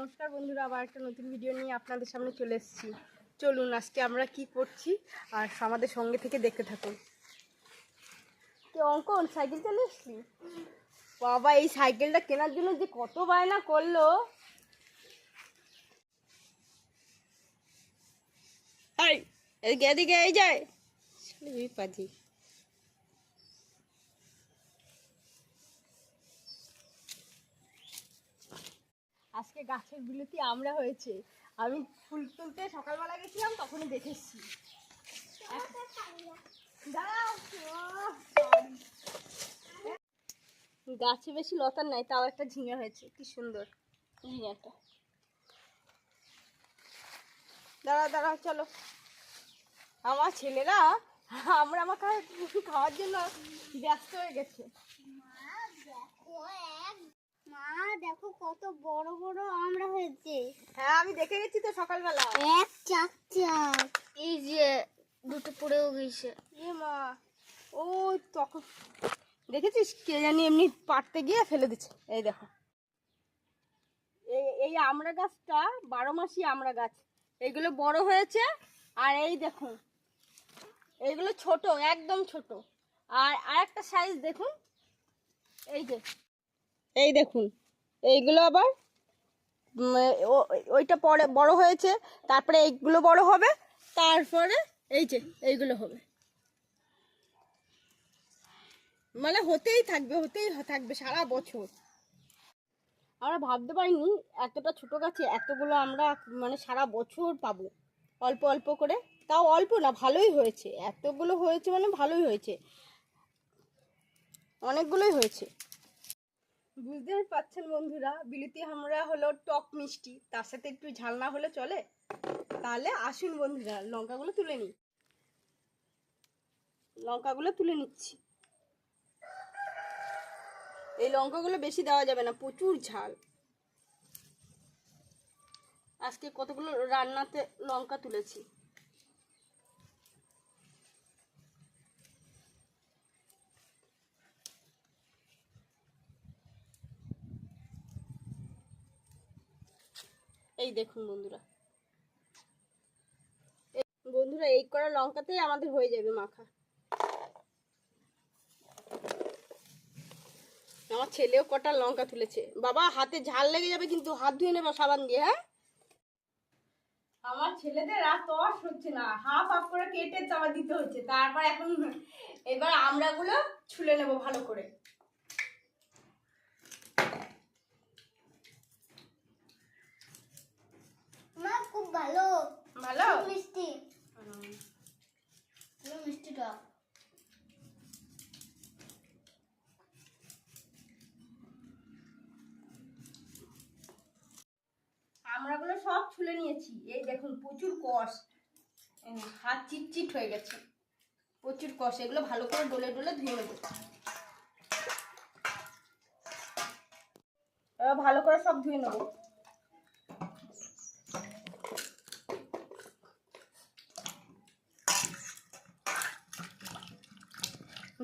নমস্কার বন্ধুরা, আবার একটা নতুন ভিডিও নিয়ে আপনাদের সামনে চলে এসেছি। চলুন, আজকে আমরা কি করছি? আর আমাদের সঙ্গে থেকে দেখতে থাকুন। কে অঙ্কন, সাইকেল চালিয়ে এসছি বাবা, এই সাইকেলটা কেনার জন্য যে কত বায়না করল। এদিকে এদিকে, এই যায় পাজি আজকে গাছের বিলতি আমরা হয়েছে। আমি ফুল তুলতে সকালবেলা গেছিলাম, তখনই দেখেছি গাছে বেশি লতার নাই, তাও একটা ঝিঙে হয়েছে। কি সুন্দর ঝিঙেটা। দাঁড়া দাঁড়াও, চলো। আমার ছেলেরা, আমরা আমার খাওয়ার জন্য ব্যস্ত হয়ে গেছে। মা দেখো কত বড় বড় আমরা হয়েছে। হ্যাঁ আমি দেখে গেছি তো সকালবেলা। এক চাক চাক। এই যে দুটো পড়েও গেছে। এ মা ও তখন দেখেছিস কে জানি এমনি পাড়তে গিয়ে ফেলে দিচ্ছে। এই দেখো। এই এই আমড়া গাছটা বারো মাসি আমড়া গাছ। এইগুলো বড় হয়েছে আর এই দেখুন এইগুলো ছোট একদম ছোট। আর আরেকটা সাইজ দেখুন। এই যে। এই দেখুন। এইগুলো আবার ওইটা পরে বড় হয়েছে, তারপরে এইগুলো বড় হবে, তারপরে এই যে, এইগুলো হবে। মানে হতেই থাকবে হতেই থাকবে সারা বছর। আমরা ভাবতে পারিনি, এতটা ছোট গাছে এতগুলো আমরা মানে সারা বছর পাবো। অল্প অল্প করে, তাও অল্প না, ভালোই হয়েছে। এতগুলো হয়েছে মানে ভালোই হয়েছে। অনেকগুলোই হয়েছে। বুঝতে পারছেন বন্ধুরা, বিলিতি আমরা হলো টক মিষ্টি। তার সাথে একটু ঝাল না হলে চলে। তাহলে আসুন বন্ধুরা, লঙ্কাগুলো তুলে নিই। লঙ্কাগুলো তুলে নিচ্ছি। এই লঙ্কাগুলো বেশি দেওয়া যাবে না, প্রচুর ঝাল। আজকে কতগুলো রান্নাতে লঙ্কা তুলেছি? এই দেখুন বন্ধুরা। বন্ধুরা, এই করা লঙ্কাতেই আমাদের হয়ে যাবে মাখা। আমার ছেলেও কটা লঙ্কা তুলেছে। বাবা, হাতে ঝাল লেগে যাবে কিন্তু হাত ধুয়ে নেবা সাবান দিয়ে হ্যাঁ? আমার ছেলেদের আর তস হচ্ছে না। হাফ হাফ করে কেটে চাপা দিতে হচ্ছে। তারপর এখন এবার আমরাগুলো ছুলে নেব ভালো করে মা খুব ভালো। ভালো? মিষ্টি। মিষ্টি টক আমরাগুলো সব ছুলে নিয়েছি। এই দেখুন প্রচুর কষ। হাত চিটচিট হয়ে গেছে। প্রচুর কষ। এগুলো ভালো করে ডলে ডলে ধুয়ে নেব। এবার ভালো করে সব ধুয়ে নেব।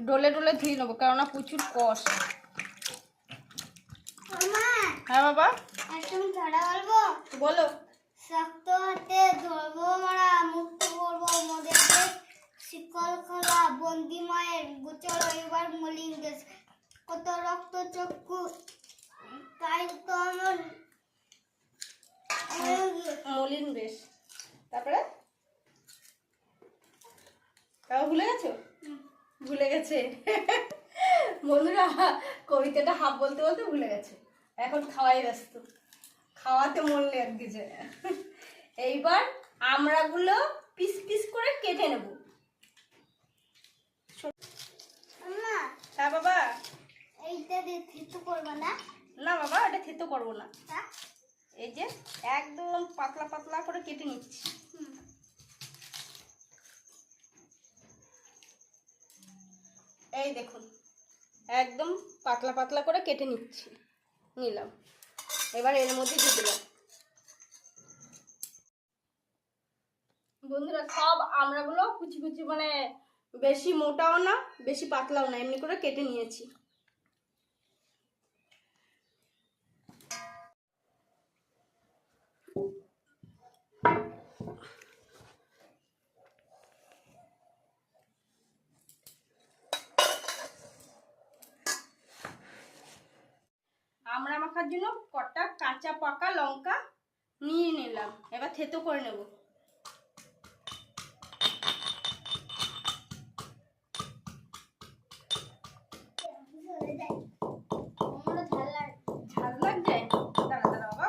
ডলে ডলে ধুয়ে নেব কেননা প্রচুর কষ। হ্যাঁ বাবা? বলো। শক্ত হাতে ধরবো মারা মুক্ত করব মোদেরকে শিকল খোলা বন্দি মায়ের গোচর এবার মলিন দেশ। কত রক্ত চক্ষু তাই তো আমার মলিন বেশ তারপরে? তাও ভুলে গেছো? ভুলে গেছে। বন্ধুরা কবিতাটা হাফ বলতে বলতে ভুলে গেছে। এখন খাওয়াই ব্যস্ত। খাওয়াতে মন লেগেছে এইবার আমরাগুলো পিস পিস করে কেটে নেব। হ্যাঁ বাবা। এইটা দিয়ে থিতু করব না? না বাবা এটা খেতে করব না। তা? এই যে একদম পাতলা পাতলা করে কেটে নিচ্ছি। এই দেখুন, একদম পাতলা পাতলা করে কেটে নিচ্ছি। নিলাম। এবার এর মধ্যে দিয়ে দিলাম। বন্ধুরা, সব আমড়াগুলো কুচি কুচি মানে বেশি মোটাও না, বেশি পাতলাও না, এমনি করে কেটে নিয়েছি। আমরা মাখার জন্য কটা কাঁচা পাকা লঙ্কা নিয়ে নিলাম। এবার থেতো করে নেব।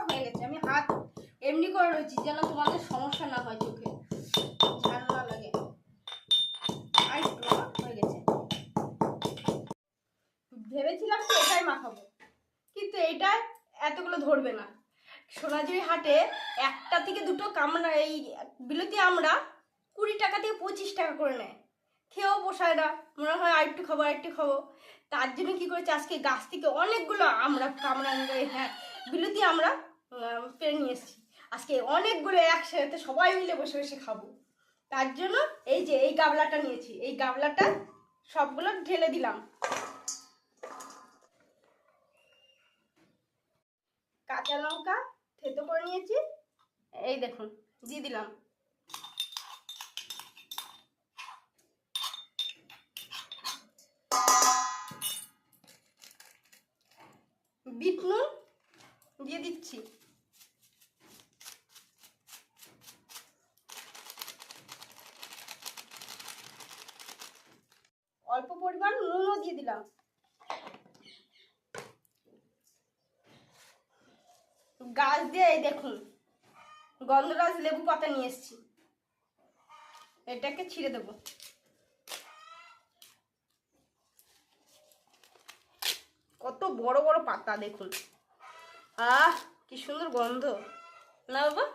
হয়ে গেছে। আমি হাত এমনি করে রয়েছি যেন তোমাদের সমস্যা না হয় চোখে। ঝাল লাগে। আর হয়ে গেছে। ভেবেছিলাম এটাই মাখাবো। কিন্তু এইটা এতগুলো ধরবে না। সোনাঝুরি হাটে একটা থেকে দুটো কামড়া এই বিলতি আমরা কুড়ি টাকা থেকে পঁচিশ টাকা করে নেয়। খেয়েও পোষায় না। মনে হয় আরেকটু খাব আরেকটু খাব। তার জন্য কী করেছে? আজকে গাছ থেকে অনেকগুলো আমরা কামড়া হ্যাঁ বিলতি আমরা পেরে নিয়ে এসেছি। আজকে অনেকগুলো একসাথে সবাই মিলে বসে বসে খাব। তার জন্য এই যে এই গাবলাটা নিয়েছি। এই গাবলাটা সবগুলো ঢেলে দিলাম। কাঁচা লঙ্কা থেতো করে নিয়েছি। এই দেখুন দিয়ে দিলাম। বিট নুন দিয়ে দিচ্ছি অল্প পরিমাণ নুনও দিয়ে দিলাম গাছ দিয়ে এই দেখুন, গন্ধরাজ লেবু পাতা নিয়ে এসেছি। এটাকে ছিঁড়ে দেবো। কত বড় বড় পাতা দেখুন। আহ, কি সুন্দর গন্ধ। না বাবা?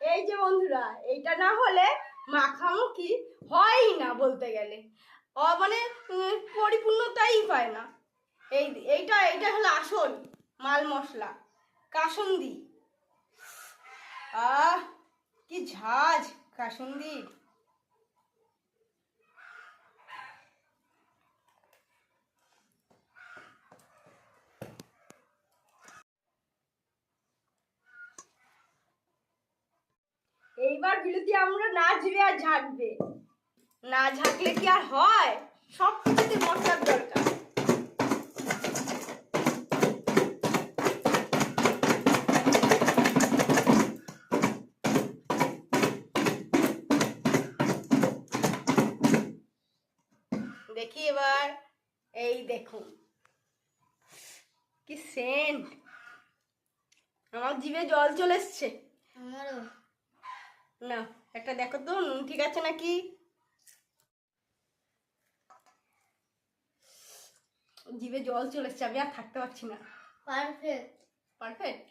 এই যে বন্ধুরা, এইটা না হলে মাখামুখি হয়ই না বলতে গেলে। মানে পরিপূর্ণতাই পায় না। এই, এইটা এইটা হলো আসল মাল মশলা। কাসুন্দি। আহ, কি ঝাঁজ কাসুন্দির এইবার বিলুতি আমরা না নাচবে আর ঝাঁকবে। না ঝাঁকলে কি আর হয়? সব কিছুতে মশলার দরকার। দেখি এবার এই দেখুন। কি সেন্ট আমার জিভে জল চলে এসছে। আমারও না একটা দেখো তো নুন ঠিক আছে নাকি? জিভে জল চলে এসছে আমি আর থাকতে পারছি না। পারফেক্ট। পারফেক্ট?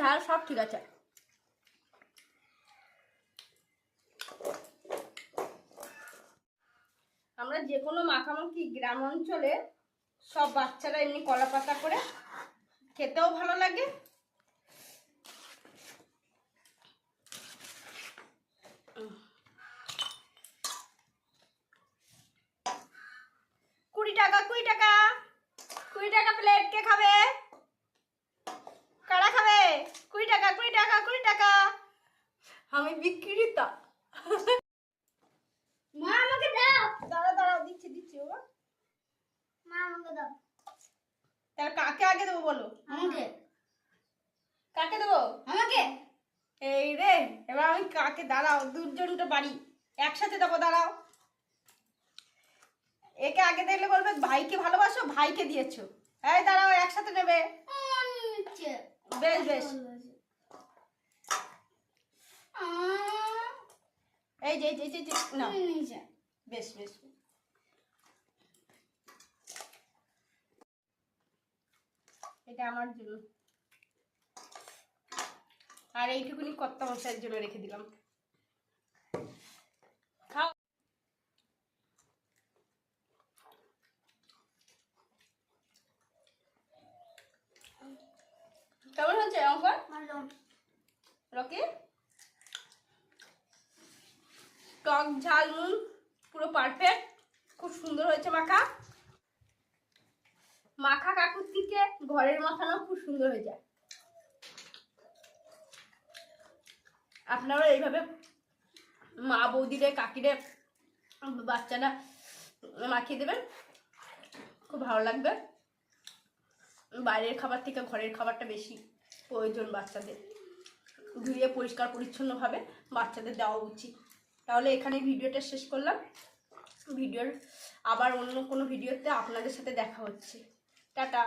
ঝাল সব ঠিক আছে। আমরা যে কোনো মাখামাখি গ্রাম অঞ্চলে সব বাচ্চারা এমনি কলা পাতা করে খেতেও ভালো লাগে কুড়ি টাকা কুড়ি টাকা কুড়ি টাকা প্লেট কে খাবে কারা খাবে কুড়ি টাকা কুড়ি টাকা কুড়ি টাকা আমি বিক্রিতা। মা আমাকে দাও। দাঁড়া দাঁড়াও দিচ্ছি দিচ্ছি বাবা। মা আমাকে দাও। তার কাকে আগে দেবো বলো? আমাকে। কাকে দেবো? আমাকে। এই রে এবার আমি কাকে? দাঁড়াও দুজনটা বাড়ি। একসাথে দেবো দাঁড়াও। একে আগে দেখলে বলবে ভাইকে ভালোবাসো ভাইকে দিয়েছ। এই দাঁড়াও একসাথে নেবে। নিচ্ছে। বেশ বেশ। এই যে এই যে, না বেশ বেশ। এটা আমার জন্য আর এইটুকুনি কত্তা মশাইয়ের জন্য রেখে দিলাম খাও কেমন হচ্ছে অঙ্কন ভালো ওকে টক ঝাল, নুন, পুরো পারফেক্ট খুব সুন্দর হয়েছে মাখা। মাখা কাকুর থেকে ঘরের মাখানো খুব সুন্দর হয়ে যায়। আপনারা এইভাবে মা বৌদিরে কাকিরে বাচ্চারা মাখিয়ে দেবেন। খুব ভালো লাগবে। বাইরের খাবার থেকে ঘরের খাবারটা বেশি প্রয়োজন বাচ্চাদের। ধুয়ে পরিষ্কার পরিচ্ছন্নভাবে বাচ্চাদের দেওয়া উচিত। তাহলে এখানে ভিডিওটা শেষ করলাম। ভিডিওর আবার অন্য কোনো ভিডিওতে আপনাদের সাথে দেখা হচ্ছে। টাটা।